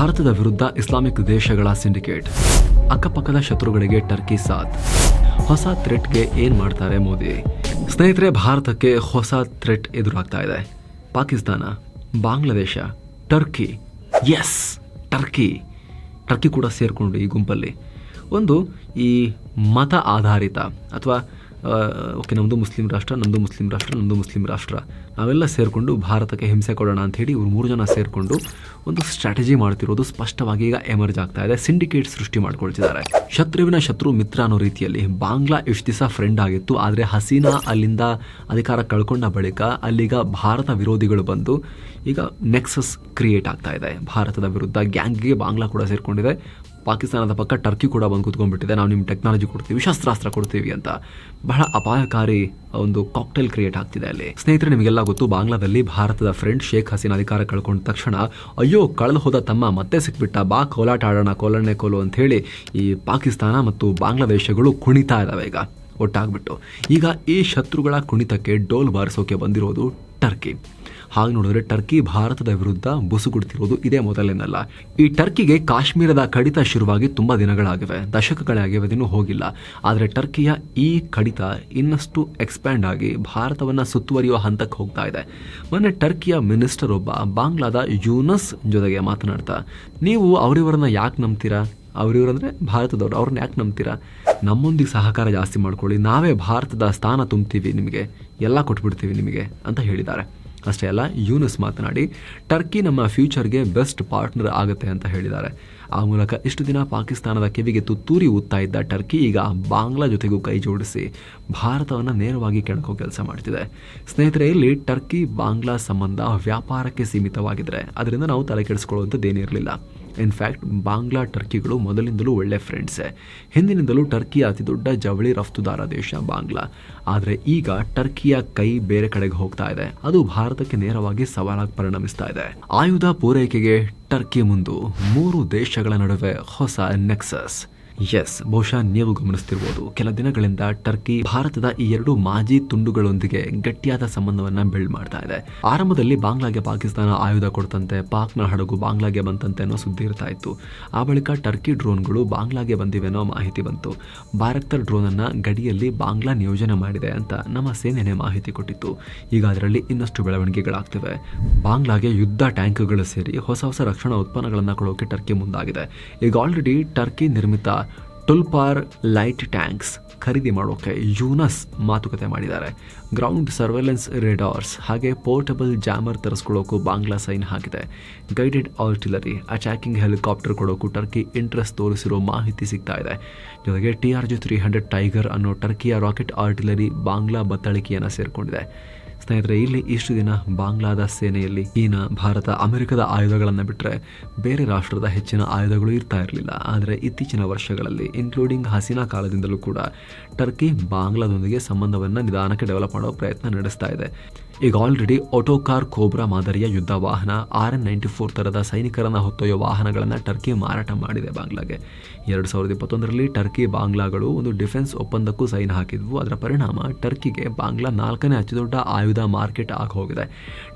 ಭಾರತದ ವಿರುದ್ಧ ಇಸ್ಲಾಮಿಕ್ ದೇಶಗಳ ಸಿಂಡಿಕೇಟ್, ಅಕ್ಕಪಕ್ಕದ ಶತ್ರುಗಳಿಗೆ ಟರ್ಕಿ ಸಾಥ್. ಹೊಸ ಥ್ರೆಟ್ಗೆ ಏನ್ ಮಾಡ್ತಾರೆ ಮೋದಿ? ಸ್ನೇಹಿತರೆ, ಭಾರತಕ್ಕೆ ಹೊಸ ಥ್ರೆಟ್ ಎದುರಾಗ್ತಾ ಇದೆ. Pakistan, Bangladesh, Turkey. Yes Turkey. Turkey ಕೂಡ ಸೇರಿಕೊಂಡು ಈ ಗುಂಪಲ್ಲಿ. ಒಂದು ಈ ಮತ ಆಧಾರಿತ ಅಥವಾ ಓಕೆ ನಮ್ಮದು ಮುಸ್ಲಿಂ ರಾಷ್ಟ್ರ ನಮ್ಮದು ಮುಸ್ಲಿಂ ರಾಷ್ಟ್ರ ನಮ್ಮದು ಮುಸ್ಲಿಂ ರಾಷ್ಟ್ರ. ನಾವೆಲ್ಲ ಸೇರಿಕೊಂಡು ಭಾರತಕ್ಕೆ ಹಿಂಸೆ ಕೊಡೋಣ ಅಂಥೇಳಿ ಇವ್ರು ಮೂರು ಜನ ಸೇರಿಕೊಂಡು ಒಂದು ಸ್ಟ್ರಾಟಜಿ ಮಾಡ್ತಿರೋದು ಸ್ಪಷ್ಟವಾಗಿ ಈಗ ಎಮರ್ಜ್ ಆಗ್ತಾ ಇದೆ ಸಿಂಡಿಕೇಟ್ ಸೃಷ್ಟಿ ಮಾಡ್ಕೊಳ್ತಿದ್ದಾರೆ. ಶತ್ರುವಿನ ಶತ್ರು ಮಿತ್ರ ಅನ್ನೋ ರೀತಿಯಲ್ಲಿ ಬಾಂಗ್ಲಾ ಇಷ್ಟು ದಿವಸ ಫ್ರೆಂಡ್ ಆಗಿತ್ತು, ಆದರೆ ಹಸೀನಾ ಅಲ್ಲಿಂದ ಅಧಿಕಾರ ಕಳ್ಕೊಂಡ ಬಳಿಕ ಅಲ್ಲಿಗ ಭಾರತ ವಿರೋಧಿಗಳು ಬಂದು ಈಗ ನೆಕ್ಸಸ್ ಕ್ರಿಯೇಟ್ ಆಗ್ತಾ ಇದೆ. ಭಾರತದ ವಿರುದ್ಧ ಗ್ಯಾಂಗ್ಗೆ ಬಾಂಗ್ಲಾ ಕೂಡ ಸೇರಿಕೊಂಡಿದೆ. ಪಾಕಿಸ್ತಾನದ ಪಕ್ಕ ಟರ್ಕಿ ಕೂಡ ಬಂದು ಕೂತ್ಕೊಂಡ್ಬಿಟ್ಟಿದೆ. ನಾವು ನಿಮ್ಮ ಟೆಕ್ನಾಲಜಿ ಕೊಡ್ತೀವಿ, ಶಸ್ತ್ರಾಸ್ತ್ರ ಕೊಡ್ತೀವಿ ಅಂತ. ಬಹಳ ಅಪಾಯಕಾರಿ ಒಂದು ಕಾಕ್ಟೇಲ್ ಕ್ರಿಯೇಟ್ ಆಗ್ತಿದೆ ಅಲ್ಲಿ. ಸ್ನೇಹಿತರೆ, ನಿಮಗೆಲ್ಲ ಗೊತ್ತು, ಬಾಂಗ್ಲಾದಲ್ಲಿ ಭಾರತದ ಫ್ರೆಂಡ್ ಶೇಖ್ ಹಸೀನ್ ಅಧಿಕಾರ ಕಳ್ಕೊಂಡ ತಕ್ಷಣ, ಅಯ್ಯೋ, ಕಳೆದು ಹೋದ ತಮ್ಮ ಮತ್ತೆ ಸಿಕ್ಬಿಟ್ಟ, ಬಾ ಕೋಲಾಟ ಆಡೋಣ, ಕೋಲಣ್ಣೆ ಕೋಲು ಅಂತ ಹೇಳಿ ಈ ಪಾಕಿಸ್ತಾನ ಮತ್ತು ಬಾಂಗ್ಲಾದೇಶಗಳು ಕುಣಿತಾ ಇದಾವೆ ಈಗ. ಒಟ್ಟಾಗ್ಬಿಟ್ಟು. ಈಗ ಈ ಶತ್ರುಗಳ ಕುಣಿತಕ್ಕೆ ಡೋಲ್ ಬಾರಿಸೋಕೆ ಬಂದಿರೋದು ಟರ್ಕಿ ಹಾಗೆ ನೋಡಿದ್ರೆ ಟರ್ಕಿ ಭಾರತದ ವಿರುದ್ಧ ಬುಸುಗುಡ್ತಿರೋದು ಇದೇ ಮೊದಲೇನಲ್ಲ. ಈ ಟರ್ಕಿಗೆ ಕಾಶ್ಮೀರದ ಕಡಿತ ಶುರುವಾಗಿ ತುಂಬಾ ದಿನಗಳಾಗಿವೆ. ದಶಕಗಳೇ ಆಗಿವೆ ಇನ್ನೂ ಹೋಗಿಲ್ಲ. ಆದರೆ ಟರ್ಕಿಯ ಈ ಕಡಿತ ಇನ್ನಷ್ಟು ಎಕ್ಸ್ಪ್ಯಾಂಡ್ ಆಗಿ ಭಾರತವನ್ನ ಸುತ್ತುವರಿಯುವ ಹಂತಕ್ಕೆ ಹೋಗ್ತಾ ಇದೆ. ಮೊನ್ನೆ ಟರ್ಕಿಯ ಮಿನಿಸ್ಟರ್ ಒಬ್ಬ ಬಾಂಗ್ಲಾದ ಯೂನಸ್ ಜೊತೆಗೆ ಮಾತನಾಡ್ತಾ, ನೀವು ಅವರಿವರನ್ನ ಯಾಕೆ ನಂಬ್ತೀರಾ? ಅವರಿವರು ಅಂದರೆ ಭಾರತದವರು, ಅವ್ರನ್ನ ಯಾಕೆ ನಂಬ್ತೀರಾ? ನಮ್ಮೊಂದಿಗೆ ಸಹಕಾರ ಜಾಸ್ತಿ ಮಾಡ್ಕೊಳ್ಳಿ. ನಾವೇ ಭಾರತದ ಸ್ಥಾನ ತುಂಬ್ತೀವಿ ನಿಮಗೆ. ಎಲ್ಲ ಕೊಟ್ಬಿಡ್ತೀವಿ ನಿಮಗೆ, ಅಂತ ಹೇಳಿದ್ದಾರೆ. ಅಷ್ಟೇ ಅಲ್ಲ, ಯೂನಸ್ ಮಾತನಾಡಿ, ಟರ್ಕಿ ನಮ್ಮ ಫ್ಯೂಚರ್ಗೆ ಬೆಸ್ಟ್ ಪಾರ್ಟ್ನರ್ ಆಗುತ್ತೆ ಅಂತ ಹೇಳಿದ್ದಾರೆ. ಆ ಮೂಲಕ ಇಷ್ಟು ದಿನ ಪಾಕಿಸ್ತಾನದ ಕಿವಿಗೆ ತುತ್ತೂರಿ ಊದ್ತಾ ಇದ್ದ ಟರ್ಕಿ ಈಗ ಬಾಂಗ್ಲಾ ಜೊತೆಗೂ ಕೈ ಜೋಡಿಸಿ ಭಾರತವನ್ನು ನೇರವಾಗಿ ಕೆಣಕೋ ಕೆಲಸ ಮಾಡ್ತಿದೆ. ಸ್ನೇಹಿತರೆ ಇಲ್ಲಿ ಟರ್ಕಿ ಬಾಂಗ್ಲಾ ಸಂಬಂಧ ವ್ಯಾಪಾರಕ್ಕೆ ಸೀಮಿತವಾಗಿದ್ದರೆ ಅದರಿಂದ ನಾವು ತಲೆ ಕೆಡಿಸ್ಕೊಳ್ಳುವಂಥದ್ದೇನಿರಲಿಲ್ಲ. ಇನ್ಫ್ಯಾಕ್ಟ್ ಬಾಂಗ್ಲಾ ಟರ್ಕಿಗಳು ಮೊದಲಿಂದಲೂ ಒಳ್ಳೆ ಫ್ರೆಂಡ್ಸೇ ಹಿಂದಿನಿಂದಲೂ ಟರ್ಕಿಯ ಅತಿ ದೊಡ್ಡ ಜವಳಿ ರಫ್ತುದಾರ ದೇಶ ಬಾಂಗ್ಲಾ ಆದರೆ ಈಗ ಟರ್ಕಿಯ ಕೈ ಬೇರೆ ಕಡೆಗೆ ಹೋಗ್ತಾ ಇದೆ. ಅದು ಭಾರತಕ್ಕೆ ನೇರವಾಗಿ ಸವಾಲಾಗಿ ಪರಿಣಮಿಸ್ತಾ ಇದೆ. ಆಯುಧ ಪೂರೈಕೆಗೆ ಟರ್ಕಿ ಮುಂದು ಮೂರು ದೇಶಗಳ ನಡುವೆ ಹೊಸ ನೆಕ್ಸಸ್ ಎಸ್ ಬಹುಶಃ ನೀವು ಗಮನಿಸ್ತಿರ್ಬೋದು. ಕೆಲ ದಿನಗಳಿಂದ ಟರ್ಕಿ ಭಾರತದ ಈ ಎರಡು ಮಾಜಿ ತುಂಡುಗಳೊಂದಿಗೆ ಗಟ್ಟಿಯಾದ ಸಂಬಂಧವನ್ನ ಬಿಲ್ಡ್ ಮಾಡ್ತಾ ಇದೆ. ಆರಂಭದಲ್ಲಿ ಬಾಂಗ್ಲಾಗೆ ಪಾಕಿಸ್ತಾನ ಆಯುಧ ಕೊಡ್ತಂತೆ, ಪಾಕ್ನ ಹಡಗು ಬಾಂಗ್ಲಾಗೆ ಬಂತಂತೆ ಅನ್ನೋ ಸುದ್ದಿ ಇರ್ತಾ ಇತ್ತು. ಆ ಬಳಿಕ ಟರ್ಕಿ ಡ್ರೋನ್ಗಳು ಬಾಂಗ್ಲಾಗೆ ಬಂದಿವೆ ಅನ್ನೋ ಮಾಹಿತಿ ಬಂತು. ಭಾರತದ ಡ್ರೋನ್ ಅನ್ನ ಗಡಿಯಲ್ಲಿ ಬಾಂಗ್ಲಾ ನಿಯೋಜನೆ ಮಾಡಿದೆ ಅಂತ ನಮ್ಮ ಸೇನೆನೆ ಮಾಹಿತಿ ಕೊಟ್ಟಿತ್ತು. ಈಗ ಅದರಲ್ಲಿ ಇನ್ನಷ್ಟು ಬೆಳವಣಿಗೆಗಳಾಗ್ತಿವೆ. ಬಾಂಗ್ಲಾಗೆ ಯುದ್ಧ ಟ್ಯಾಂಕ್ಗಳು ಸೇರಿ ಹೊಸ ಹೊಸ ರಕ್ಷಣಾ ಉತ್ಪನ್ನಗಳನ್ನು ಕೊಡೋಕೆ ಟರ್ಕಿ ಮುಂದಾಗಿದೆ. ಈಗ ಆಲ್ರೆಡಿ ಟರ್ಕಿ ನಿರ್ಮಿತ ಟುಲ್ಪಾರ್ ಲೈಟ್ ಟ್ಯಾಂಕ್ಸ್ ಖರೀದಿ ಮಾಡೋಕೆ ಯೂನಸ್ ಮಾತುಕತೆ ಮಾಡಿದ್ದಾರೆ. ಗ್ರೌಂಡ್ ಸರ್ವೆಲೆನ್ಸ್ ರೇಡಾರ್ಸ್ ಹಾಗೆ ಪೋರ್ಟಬಲ್ ಜಾಮರ್ ತರಿಸ್ಕೊಳ್ಳೋಕ್ಕೂ ಬಾಂಗ್ಲಾ ಸೈನ್ ಹಾಕಿದೆ. ಗೈಡೆಡ್ ಆರ್ಟಿಲರಿ ಅಟ್ಯಾಕಿಂಗ್ ಹೆಲಿಕಾಪ್ಟರ್ ಕೊಡೋಕ್ಕೂ ಟರ್ಕಿ ಇಂಟ್ರೆಸ್ಟ್ ತೋರಿಸಿರೋ ಮಾಹಿತಿ ಸಿಗ್ತಾ ಇದೆ. ಜೊತೆಗೆ T R G three hundred tiger ಅನ್ನೋ ಟರ್ಕಿಯ ರಾಕೆಟ್ ಆರ್ಟಿಲರಿ ಬಾಂಗ್ಲಾ ಬತ್ತಳಿಕೆಯನ್ನು ಸೇರಿಕೊಂಡಿದೆ. ಸ್ನೇಹಿತರೆ, ಇಲ್ಲಿ ಇಷ್ಟು ದಿನ ಬಾಂಗ್ಲಾದ ಸೇನೆಯಲ್ಲಿ ಚೀನಾ ಭಾರತ, ಅಮೆರಿಕದ ಆಯುಧಗಳನ್ನು ಬಿಟ್ಟರೆ ಬೇರೆ ರಾಷ್ಟ್ರದ ಹೆಚ್ಚಿನ ಆಯುಧಗಳು ಇರ್ತಾ ಇರಲಿಲ್ಲ. ಆದರೆ ಇತ್ತೀಚಿನ ವರ್ಷಗಳಲ್ಲಿ ಇನ್ಕ್ಲೂಡಿಂಗ್ ಹಸೀನಾ ಕಾಲದಿಂದಲೂ ಕೂಡ, ಟರ್ಕಿ ಬಾಂಗ್ಲಾದೊಂದಿಗೆ ಸಂಬಂಧವನ್ನು ನಿಧಾನಕ್ಕೆ ಡೆವಲಪ್ ಮಾಡೋ ಪ್ರಯತ್ನ ನಡೆಸ್ತಾ ಇದೆ. ಈಗ ಆಲ್ರೆಡಿ ಆಟೋಕಾರ್ ಕೋಬ್ರಾ ಮಾದರಿಯ ಯುದ್ಧ ವಾಹನ ಆರ್ ಎನ್ ನೈಂಟಿ ಫೋರ್ ಥರದ ಸೈನಿಕರನ್ನು ಹೊತ್ತೊಯ್ಯುವ ವಾಹನಗಳನ್ನು ಟರ್ಕಿ ಮಾರಾಟ ಮಾಡಿದೆ ಬಾಂಗ್ಲಾಗೆ. ಎರಡು ಸಾವಿರದ ಇಪ್ಪತ್ತೊಂದರಲ್ಲಿ ಟರ್ಕಿ ಬಾಂಗ್ಲಾಗಳು ಒಂದು ಡಿಫೆನ್ಸ್ ಒಪ್ಪಂದಕ್ಕೂ ಸೈನ್ ಹಾಕಿದ್ವು. ಅದರ ಪರಿಣಾಮ ಟರ್ಕಿಗೆ ಬಾಂಗ್ಲಾ ನಾಲ್ಕನೇ ಅತಿದೊಡ್ಡ ಆಯುಧ ಮಾರ್ಕೆಟ್ ಆಗಿ ಹೋಗಿದೆ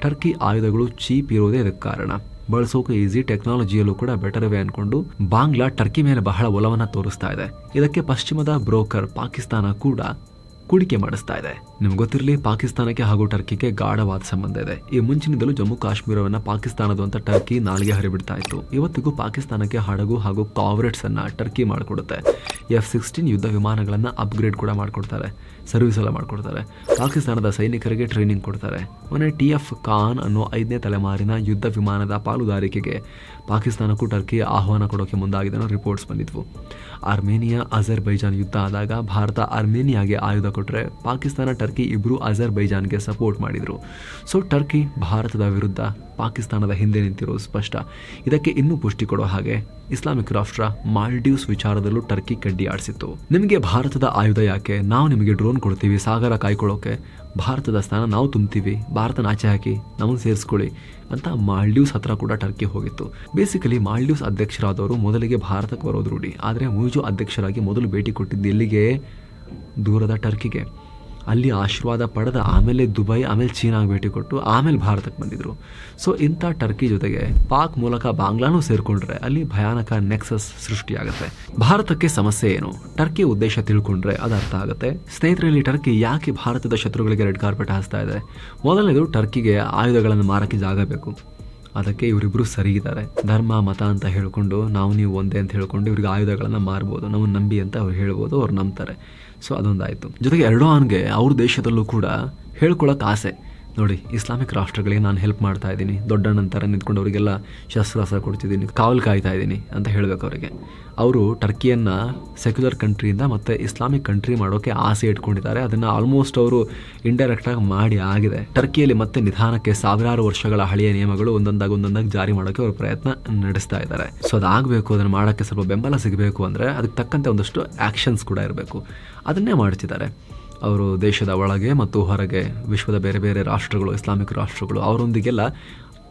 ಟರ್ಕಿ ಆಯುಧಗಳು ಚೀಪ್ ಇರೋದೇ ಇದಕ್ಕೆ ಕಾರಣ. ಬಳಸೋಕೆ ಈಸಿ ಟೆಕ್ನಾಲಜಿಯಲ್ಲೂ ಕೂಡ ಬೆಟರ್ ಇವೆ ಅನ್ಕೊಂಡು ಬಾಂಗ್ಲಾ ಟರ್ಕಿ ಮೇಲೆ ಬಹಳ ಒಲವನ್ನು ತೋರಿಸ್ತಾ ಇದೆ. ಇದಕ್ಕೆ ಪಶ್ಚಿಮದ ಬ್ರೋಕರ್ ಪಾಕಿಸ್ತಾನ ಕೂಡ ಹೂಡಿಕೆ ಮಾಡಿಸ್ತಾ ಇದೆ. ನಿಮ್ಗೆ ಗೊತ್ತಿರಲಿ, ಪಾಕಿಸ್ತಾನಕ್ಕೆ ಹಾಗೂ ಟರ್ಕಿಗೆ ಗಾಢವಾದ ಸಂಬಂಧ ಇದೆ. ಈ ಮುಂಚಿನಿಂದಲೂ ಜಮ್ಮು ಕಾಶ್ಮೀರವನ್ನ ಪಾಕಿಸ್ತಾನದ ಅಂತ ಟರ್ಕಿ ನಾಲಿಗೆ ಹರಿಬಿಡ್ತಾ ಇತ್ತು. ಇವತ್ತಿಗೂ ಪಾಕಿಸ್ತಾನಕ್ಕೆ ಹಡಗು ಹಾಗೂ ಕಾವರೆಟ್ಸ್ ಅನ್ನ ಟರ್ಕಿ ಮಾಡಿಕೊಡುತ್ತೆ. ಎಫ್ ಸಿಕ್ಸ್ಟೀನ್ ಯುದ್ಧ ವಿಮಾನಗಳನ್ನ ಅಪ್ಗ್ರೇಡ್ ಕೂಡ ಮಾಡಿಕೊಡ್ತಾರೆ. ಸರ್ವಿಸ್ ಎಲ್ಲ ಮಾಡಿಕೊಡ್ತಾರೆ. ಪಾಕಿಸ್ತಾನದ ಸೈನಿಕರಿಗೆ ಟ್ರೈನಿಂಗ್ ಕೊಡ್ತಾರೆ. ಮೊನ್ನೆ ಟಿ ಎಫ್ ಖಾನ್ ಅನ್ನೋ ಐದನೇ ತಲೆಮಾರಿನ ಯುದ್ಧ ವಿಮಾನದ ಪಾಲುದಾರಿಕೆಗೆ ಪಾಕಿಸ್ತಾನಕ್ಕೂ ಟರ್ಕಿ ಆಹ್ವಾನ ಕೊಡೋಕೆ ಮುಂದಾಗಿದೆ ಅನ್ನೋ ರಿಪೋರ್ಟ್ಸ್ ಬಂದಿದ್ವು. ಆರ್ಮೇನಿಯಾ, ಅಜರ್ಬೈಜಾನ್ ಯುದ್ಧ ಆದಾಗ ಭಾರತ ಅರ್ಮೇನಿಯಾಗೆ ಆಯುಧ ಕೊಟ್ಟರೆ ಪಾಕಿಸ್ತಾನ, ಟರ್ಕಿ ಇಬ್ಬರು ಅಜರ್ಬೈಜಾನ್ಗೆ ಸಪೋರ್ಟ್ ಮಾಡಿದರು. ಸೊ, ಟರ್ಕಿ ಭಾರತದ ವಿರುದ್ಧ ಪಾಕಿಸ್ತಾನದ ಹಿಂದೆ ನಿಂತಿರೋದು ಸ್ಪಷ್ಟ. ಇದಕ್ಕೆ ಇನ್ನೂ ಪುಷ್ಟಿ ಕೊಡೋ ಹಾಗೆ ಇಸ್ಲಾಮಿಕ್ ರಾಷ್ಟ್ರ ಮಾಲ್ಡೀವ್ಸ್ ವಿಚಾರದಲ್ಲೂ ಟರ್ಕಿ ಕಡ್ಡಿ ಆಡಿಸಿತ್ತು. ನಿಮಗೆ ಭಾರತದ ಆಯುಧ ಯಾಕೆ? ನಾವು ನಿಮಗೆ ಡ್ರೋನ್ ಕೊಡ್ತೀವಿ, ಸಾಗರ ಕಾಯ್ಕೊಳ್ಳೋಕೆ. ಭಾರತದ ಸ್ಥಾನ ನಾವು ತುಂಬ್ತೀವಿ ಭಾರತನ ಆಚೆ ಹಾಕಿ ನಮ್ಮನ್ನು ಸೇರಿಸ್ಕೊಳ್ಳಿ ಅಂತ ಮಾಲ್ಡೀವ್ಸ್ ಹತ್ರ ಕೂಡ ಟರ್ಕಿ ಹೋಗಿತ್ತು. ಬೇಸಿಕಲಿ ಮಾಲ್ಡೀವ್ಸ್ ಅಧ್ಯಕ್ಷರಾದವರು ಮೊದಲಿಗೆ ಭಾರತಕ್ಕೆ ಬರೋದು ರೂಢಿ. ಆದರೆ ಮುಜು ಅಧ್ಯಕ್ಷರಾಗಿ ಮೊದಲು ಭೇಟಿ ಕೊಟ್ಟಿದ್ದು ಎಲ್ಲಿಗೆ? ದೂರದ ಟರ್ಕಿಗೆ. ಅಲ್ಲಿ ಆಶೀರ್ವಾದ ಪಡೆದ ಆಮೇಲೆ ದುಬೈ, ಆಮೇಲೆ ಚೀನಾಗೆ ಭೇಟಿ ಕೊಟ್ಟು ಆಮೇಲೆ ಭಾರತಕ್ಕೆ ಬಂದಿದ್ರು. ಸೊ ಇಂಥ ಟರ್ಕಿ ಜೊತೆಗೆ ಪಾಕ್ ಮೂಲಕ ಬಾಂಗ್ಲಾನು ಸೇರಿಕೊಂಡ್ರೆ ಅಲ್ಲಿ ಭಯಾನಕ ನೆಕ್ಸಸ್ ಸೃಷ್ಟಿಯಾಗುತ್ತೆ. ಭಾರತಕ್ಕೆ ಸಮಸ್ಯೆ ಏನು? ಟರ್ಕಿ ಉದ್ದೇಶ ತಿಳ್ಕೊಂಡ್ರೆ ಅದು ಅರ್ಥ ಆಗುತ್ತೆ. ಸ್ನೇಹಿತರಲ್ಲಿ ಟರ್ಕಿ ಯಾಕೆ ಭಾರತದ ಶತ್ರುಗಳಿಗೆ ರೆಡ್ ಕಾರ್ಪೆಟ್ ಹಾಸ್ತಾ ಇದೆ? ಮೊದಲನೇದು ಟರ್ಕಿಗೆ ಆಯುಧಗಳನ್ನು ಮಾರಕ್ಕೆ ಜಾಗ ಬೇಕು. ಅದಕ್ಕೆ ಇವರಿಬ್ಬರು ಸರಿ ಇದ್ದಾರೆ. ಧರ್ಮ, ಮತ ಅಂತ ಹೇಳ್ಕೊಂಡು ನಾವು ನೀವು ಒಂದೇ ಅಂತ ಹೇಳ್ಕೊಂಡು ಇವ್ರಿಗೆ ಆಯುಧಗಳನ್ನು ಮಾರ್ಬೋದು. ನಾವು ನಂಬಿ ಅಂತ ಅವ್ರು ಹೇಳ್ಬೋದು, ಅವ್ರು ನಂಬ್ತಾರೆ. ಸೊ ಅದೊಂದಾಯಿತು. ಜೊತೆಗೆ ಎರಡೋನ್ಗೆ ಅವ್ರ ದೇಶದಲ್ಲೂ ಕೂಡ ಹೇಳ್ಕೊಳಕ್ಕೆ ಆಸೆ. ನೋಡಿ, ಇಸ್ಲಾಮಿಕ್ ರಾಷ್ಟ್ರಗಳಿಗೆ ನಾನು ಹೆಲ್ಪ್ ಮಾಡ್ತಾ ಇದ್ದೀನಿ. ದೊಡ್ಡಣ್ಣನ ಥರ ನಿಂತ್ಕೊಂಡು ಅವರಿಗೆಲ್ಲ ಶಸ್ತ್ರಾಸ್ತ್ರ ಕೊಡ್ತಿದ್ದೀನಿ, ಕಾವಲು ಕಾಯ್ತಾ ಇದ್ದೀನಿ ಅಂತ ಹೇಳಬೇಕು ಅವರಿಗೆ. ಅವರು ಟರ್ಕಿಯನ್ನು ಸೆಕ್ಯುಲರ್ ಕಂಟ್ರಿಯಿಂದ ಮತ್ತು ಇಸ್ಲಾಮಿಕ್ ಕಂಟ್ರಿ ಮಾಡೋಕ್ಕೆ ಆಸೆ ಇಟ್ಕೊಂಡಿದ್ದಾರೆ. ಅದನ್ನು ಆಲ್ಮೋಸ್ಟ್ ಅವರು ಇಂಡೈರೆಕ್ಟಾಗಿ ಮಾಡಿ ಆಗಿದೆ. ಟರ್ಕಿಯಲ್ಲಿ ಮತ್ತೆ ನಿಧಾನಕ್ಕೆ ಸಾವಿರಾರು ವರ್ಷಗಳ ಹಳೆಯ ನಿಯಮಗಳು ಒಂದೊಂದಾಗಿ ಒಂದೊಂದಾಗಿ ಜಾರಿ ಮಾಡೋಕ್ಕೆ ಅವರು ಪ್ರಯತ್ನ ನಡೆಸ್ತಾ ಇದ್ದಾರೆ. ಸೊ ಅದಾಗಬೇಕು, ಅದನ್ನು ಮಾಡೋಕ್ಕೆ ಸ್ವಲ್ಪ ಬೆಂಬಲ ಸಿಗಬೇಕು ಅಂದರೆ ಅದಕ್ಕೆ ತಕ್ಕಂತೆ ಒಂದಷ್ಟು ಆ್ಯಕ್ಷನ್ಸ್ ಕೂಡ ಇರಬೇಕು. ಅದನ್ನೇ ಮಾಡ್ತಿದ್ದಾರೆ. ಅವರು ದೇಶದ ಒಳಗೆ ಮತ್ತು ಹೊರಗೆ, ವಿಶ್ವದ ಬೇರೆ ಬೇರೆ ರಾಷ್ಟ್ರಗಳು, ಇಸ್ಲಾಮಿಕ್ ರಾಷ್ಟ್ರಗಳು, ಅವರೊಂದಿಗೆಲ್ಲ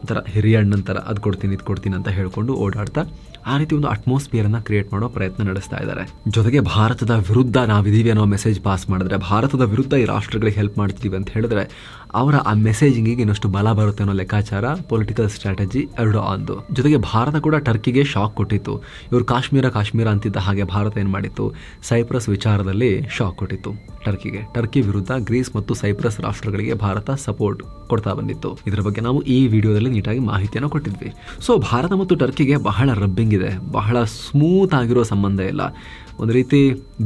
ಒಂಥರ ಹಿರಿಯ ಅಣ್ಣನ ಥರ ಅದು ಕೊಡ್ತೀನಿ, ಇದು ಕೊಡ್ತೀನಿ ಅಂತ ಹೇಳಿಕೊಂಡು ಓಡಾಡ್ತಾ ಆ ರೀತಿ ಒಂದು ಅಟ್ಮಾಸ್ಫಿಯರನ್ನು ಕ್ರಿಯೇಟ್ ಮಾಡೋ ಪ್ರಯತ್ನ ನಡೆಸ್ತಾ ಇದ್ದಾರೆ. ಜೊತೆಗೆ ಭಾರತದ ವಿರುದ್ಧ ನಾವಿದ್ದೀವಿ ಅನ್ನೋ ಮೆಸೇಜ್ ಪಾಸ್ ಮಾಡಿದ್ರೆ, ಭಾರತದ ವಿರುದ್ಧ ಈ ರಾಷ್ಟ್ರಗಳಿಗೆ ಹೆಲ್ಪ್ ಮಾಡ್ತೀವಿ ಅಂತ ಹೇಳಿದ್ರೆ ಅವರ ಆ ಮೆಸೇಜಿಂಗಿಗೆ ಇನ್ನಷ್ಟು ಬಲ ಬರುತ್ತೆ ಅನ್ನೋ ಲೆಕ್ಕಾಚಾರ ಪೊಲಿಟಿಕಲ್ ಸ್ಟ್ರಾಟಜಿ ಎರಡು ಅಂದು ಜೊತೆಗೆ ಭಾರತ ಕೂಡ ಟರ್ಕಿಗೆ ಶಾಕ್ ಕೊಟ್ಟಿತ್ತು. ಇವರು ಕಾಶ್ಮೀರ ಕಾಶ್ಮೀರ ಅಂತಿದ್ದ ಹಾಗೆ ಭಾರತ ಏನು ಮಾಡಿತ್ತು? ಸೈಪ್ರಸ್ ವಿಚಾರದಲ್ಲಿ ಶಾಕ್ ಕೊಟ್ಟಿತ್ತು ಟರ್ಕಿಗೆ ಟರ್ಕಿ ವಿರುದ್ಧ ಗ್ರೀಸ್ ಮತ್ತು ಸೈಪ್ರಸ್ ರಾಷ್ಟ್ರಗಳಿಗೆ ಭಾರತ ಸಪೋರ್ಟ್ ಕೊಡ್ತಾ ಬಂದಿತ್ತು. ಇದರ ಬಗ್ಗೆ ನಾವು ಈ ವಿಡಿಯೋದಲ್ಲಿ ನೀಟಾಗಿ ಮಾಹಿತಿಯನ್ನು ಕೊಟ್ಟಿದ್ವಿ. ಸೊ ಭಾರತ ಮತ್ತು ಟರ್ಕಿಗೆ ಬಹಳ ರಬ್ಬಿಂಗ್ ಇದೆ. ಬಹಳ ಸ್ಮೂತ್ ಆಗಿರೋ ಸಂಬಂಧ ಇಲ್ಲ. ಒಂದು ರೀತಿ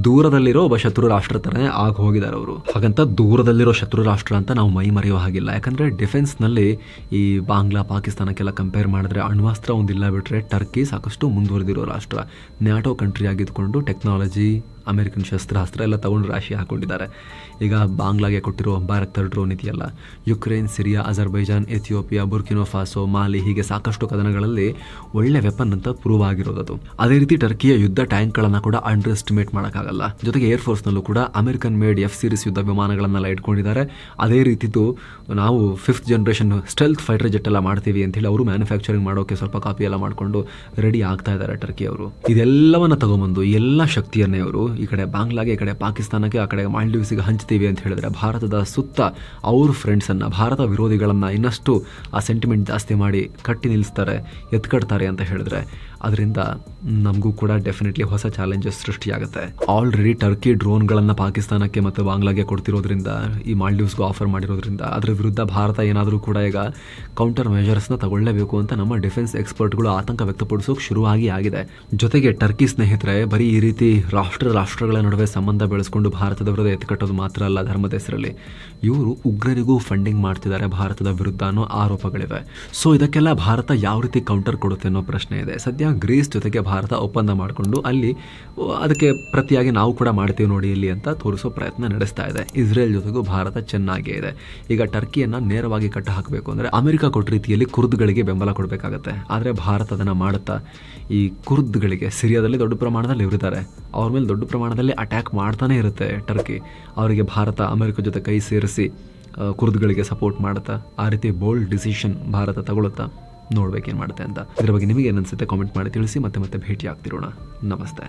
ದೂರದಲ್ಲಿರೋ ಒಬ್ಬ ಶತ್ರು ರಾಷ್ಟ್ರ ಥರನೇ ಆಗ ಹೋಗಿದ್ದಾರೆ ಅವರು. ಹಾಗಂತ ದೂರದಲ್ಲಿರೋ ಶತ್ರು ರಾಷ್ಟ್ರ ಅಂತ ನಾವು ಮೈ ಮರೆಯೋ ಹಾಗಿಲ್ಲ. ಯಾಕಂದರೆ ಡಿಫೆನ್ಸ್ನಲ್ಲಿ ಈ ಬಾಂಗ್ಲಾ ಪಾಕಿಸ್ತಾನಕ್ಕೆಲ್ಲ ಕಂಪೇರ್ ಮಾಡಿದ್ರೆ ಅಣ್ವಸ್ತ್ರ ಒಂದಿಲ್ಲ ಬಿಟ್ಟರೆ ಟರ್ಕಿ ಸಾಕಷ್ಟು ಮುಂದುವರೆದಿರೋ ರಾಷ್ಟ್ರ. ನ್ಯಾಟೋ ಕಂಟ್ರಿ ಆಗಿದ್ಕೊಂಡು ಟೆಕ್ನಾಲಜಿ ಅಮೆರಿಕನ್ ಶಸ್ತ್ರಾಸ್ತ್ರ ಎಲ್ಲ ತಗೊಂಡು ರಾಶಿ ಹಾಕೊಂಡಿದ್ದಾರೆ. ಈಗ ಬಾಂಗ್ಲಾಗೆ ಕೊಟ್ಟಿರೋ ಭಾರತ್ ಡ್ರೋನ್ ಇದೆಯಲ್ಲ Ukraine, Syria, Azerbaijan, Ethiopia, Burkina Faso, Mali ಹೀಗೆ ಸಾಕಷ್ಟು ಕದನಗಳಲ್ಲಿ ಒಳ್ಳೆ ವೆಪನ್ ಅಂತ ಪ್ರೂವ್ ಆಗಿರೋದು ಅದೇ ರೀತಿ ಟರ್ಕಿಯ ಯುದ್ಧ ಟ್ಯಾಂಕ್ಗಳನ್ನು ಕೂಡ ಅಂಡರ್ ಎಸ್ಟಿಮೇಟ್ ಮಾಡೋಕ್ಕಾಗಲ್ಲ. ಜೊತೆಗೆ ಏರ್ ಫೋರ್ಸ್ನಲ್ಲೂ ಕೂಡ ಅಮೆರಿಕನ್ ಮೇಡ್ ಎಫ್ ಸೀರೀಸ್ ಯುದ್ಧ ವಿಮಾನಗಳನ್ನೆಲ್ಲ ಇಟ್ಕೊಂಡಿದ್ದಾರೆ. ಅದೇ ರೀತಿದು ನಾವು fifth generation stealth fighter jet ಎಲ್ಲ ಮಾಡ್ತೀವಿ ಅಂತ ಹೇಳಿ ಅವರು ಮ್ಯಾನುಫ್ಯಾಕ್ಚರಿಂಗ್ ಮಾಡೋಕೆ ಸ್ವಲ್ಪ ಕಾಪಿ ಎಲ್ಲ ಮಾಡಿಕೊಂಡು ರೆಡಿ ಆಗ್ತಾ ಇದ್ದಾರೆ ಟರ್ಕಿ ಅವರು ಇದೆಲ್ಲವನ್ನ ತಗೊಂಬಂದು ಎಲ್ಲ ಶಕ್ತಿಯನ್ನೇ ಅವರು ಈ ಕಡೆ ಬಾಂಗ್ಲಾಗೆ, ಈ ಕಡೆ ಪಾಕಿಸ್ತಾನಕ್ಕೆ, ಆ ಕಡೆ ಮಾಲ್ಡೀವ್ಸಿಗೆ ಹಂಚ್ತೀವಿ ಅಂತ ಹೇಳಿದ್ರೆ ಭಾರತದ ಸುತ್ತ ಅವ್ರ ಫ್ರೆಂಡ್ಸನ್ನು ಭಾರತ ವಿರೋಧಿಗಳನ್ನು ಇನ್ನಷ್ಟು ಆ ಸೆಂಟಿಮೆಂಟ್ ಜಾಸ್ತಿ ಮಾಡಿ ಕಟ್ಟಿ ನಿಲ್ಲಿಸ್ತಾರೆ ಎತ್ಕಡ್ತಾರೆ ಅಂತ ಹೇಳಿದ್ರೆ ಅದರಿಂದ ನಮಗೂ ಕೂಡ ಡೆಫಿನೆಟ್ಲಿ ಹೊಸ ಚಾಲೆಂಜಸ್ ಸೃಷ್ಟಿಯಾಗುತ್ತೆ. ಆಲ್ರೆಡಿ ಟರ್ಕಿ ಡ್ರೋನ್ಗಳನ್ನು ಪಾಕಿಸ್ತಾನಕ್ಕೆ ಮತ್ತು ಬಾಂಗ್ಲಾಗೆ ಕೊಡ್ತಿರೋದ್ರಿಂದ, ಈ ಮಾಲ್ಡೀವ್ಸ್ಗೂ ಆಫರ್ ಮಾಡಿರೋದ್ರಿಂದ, ಅದರ ವಿರುದ್ಧ ಭಾರತ ಏನಾದರೂ ಕೂಡ ಈಗ ಕೌಂಟರ್ ಮೆಷರ್ಸ್ನ ತಗೊಳ್ಳೇಬೇಕು ಅಂತ ನಮ್ಮ ಡಿಫೆನ್ಸ್ ಎಕ್ಸ್ಪರ್ಟ್ಗಳು ಆತಂಕ ವ್ಯಕ್ತಪಡಿಸೋಕೆ ಶುರುವಾಗಿ ಆಗಿದೆ. ಜೊತೆಗೆ ಟರ್ಕಿ ಸ್ನೇಹಿತರೆ, ಬರೀ ಈ ರೀತಿ ರಾಷ್ಟ್ರ ರಾಷ್ಟ್ರಗಳ ನಡುವೆ ಸಂಬಂಧ ಬೆಳೆಸ್ಕೊಂಡು ಭಾರತದ ವಿರುದ್ಧ ಎತ್ಕಟ್ಟೋದು ಮಾತ್ರ ಅಲ್ಲ, ಧರ್ಮದ ಹೆಸರಲ್ಲಿ. ಇವರು ಉಗ್ರರಿಗೂ ಫಂಡಿಂಗ್ ಮಾಡ್ತಿದ್ದಾರೆ, ಭಾರತದ ವಿರುದ್ಧ ಅನ್ನೋ ಆರೋಪಗಳಿವೆ. ಸೊ ಇದಕ್ಕೆಲ್ಲ ಭಾರತ ಯಾವ ರೀತಿ ಕೌಂಟರ್ ಕೊಡುತ್ತೆ ಅನ್ನೋ ಪ್ರಶ್ನೆ ಇದೆ. ಸದ್ಯ ಗ್ರೀಸ್ ಜೊತೆಗೆ ಭಾರತ ಒಪ್ಪಂದ ಮಾಡಿಕೊಂಡು ಅಲ್ಲಿ, ಅದಕ್ಕೆ ಪ್ರತಿಯಾಗಿ ನಾವು ಕೂಡ ಮಾಡ್ತೀವಿ ನೋಡಿ ಇಲ್ಲಿ ಅಂತ ತೋರಿಸೋ ಪ್ರಯತ್ನ ನಡೆಸ್ತಾ ಇದೆ. ಇಸ್ರೇಲ್ ಜೊತೆಗೂ ಭಾರತ ಚೆನ್ನಾಗೇ ಇದೆ. ಈಗ ಟರ್ಕಿಯನ್ನು ನೇರವಾಗಿ ಕಟ್ಟ ಹಾಕಬೇಕು ಅಂದರೆ ಅಮೆರಿಕ ಕೊಟ್ಟ ರೀತಿಯಲ್ಲಿ ಕುರ್ದ್ಗಳಿಗೆ ಬೆಂಬಲ ಕೊಡಬೇಕಾಗತ್ತೆ. ಆದರೆ ಭಾರತ ಅದನ್ನು ಮಾಡುತ್ತಾ ಈ ಕುರ್ದ್ಗಳಿಗೆ, ಸಿರಿಯಾದಲ್ಲಿ ದೊಡ್ಡ ಪ್ರಮಾಣದಲ್ಲಿ ಇರ್ತಾರೆ ಅವ್ರ ಮೇಲೆ ದೊಡ್ಡ ಪ್ರಮಾಣದಲ್ಲಿ ಅಟ್ಯಾಕ್ ಮಾಡ್ತಾನೆ ಇರುತ್ತೆ ಟರ್ಕಿ ಅವರಿಗೆ ಭಾರತ, ಅಮೆರಿಕ ಜೊತೆ ಕೈ ಸೇರಿಸಿ ಕುರ್ದ್ಗಳಿಗೆ ಸಪೋರ್ಟ್ ಮಾಡುತ್ತಾ, ಆ ರೀತಿ ಬೋಲ್ಡ್ ಡಿಸಿಷನ್ ಭಾರತ ತಗೊಳುತ್ತಾ ನೋಡ್ಬೇಕೇನು ಮಾಡುತ್ತೆ ಅಂತ. ಇದ್ರ ಬಗ್ಗೆ ನಿಮಗೆ ಏನನ್ಸುತ್ತೆ ಕಾಮೆಂಟ್ ಮಾಡಿ ತಿಳಿಸಿ, ಮತ್ತೆ ಮತ್ತೆ ಭೇಟಿ ಆಗ್ತಿರೋಣ ನಮಸ್ತೆ.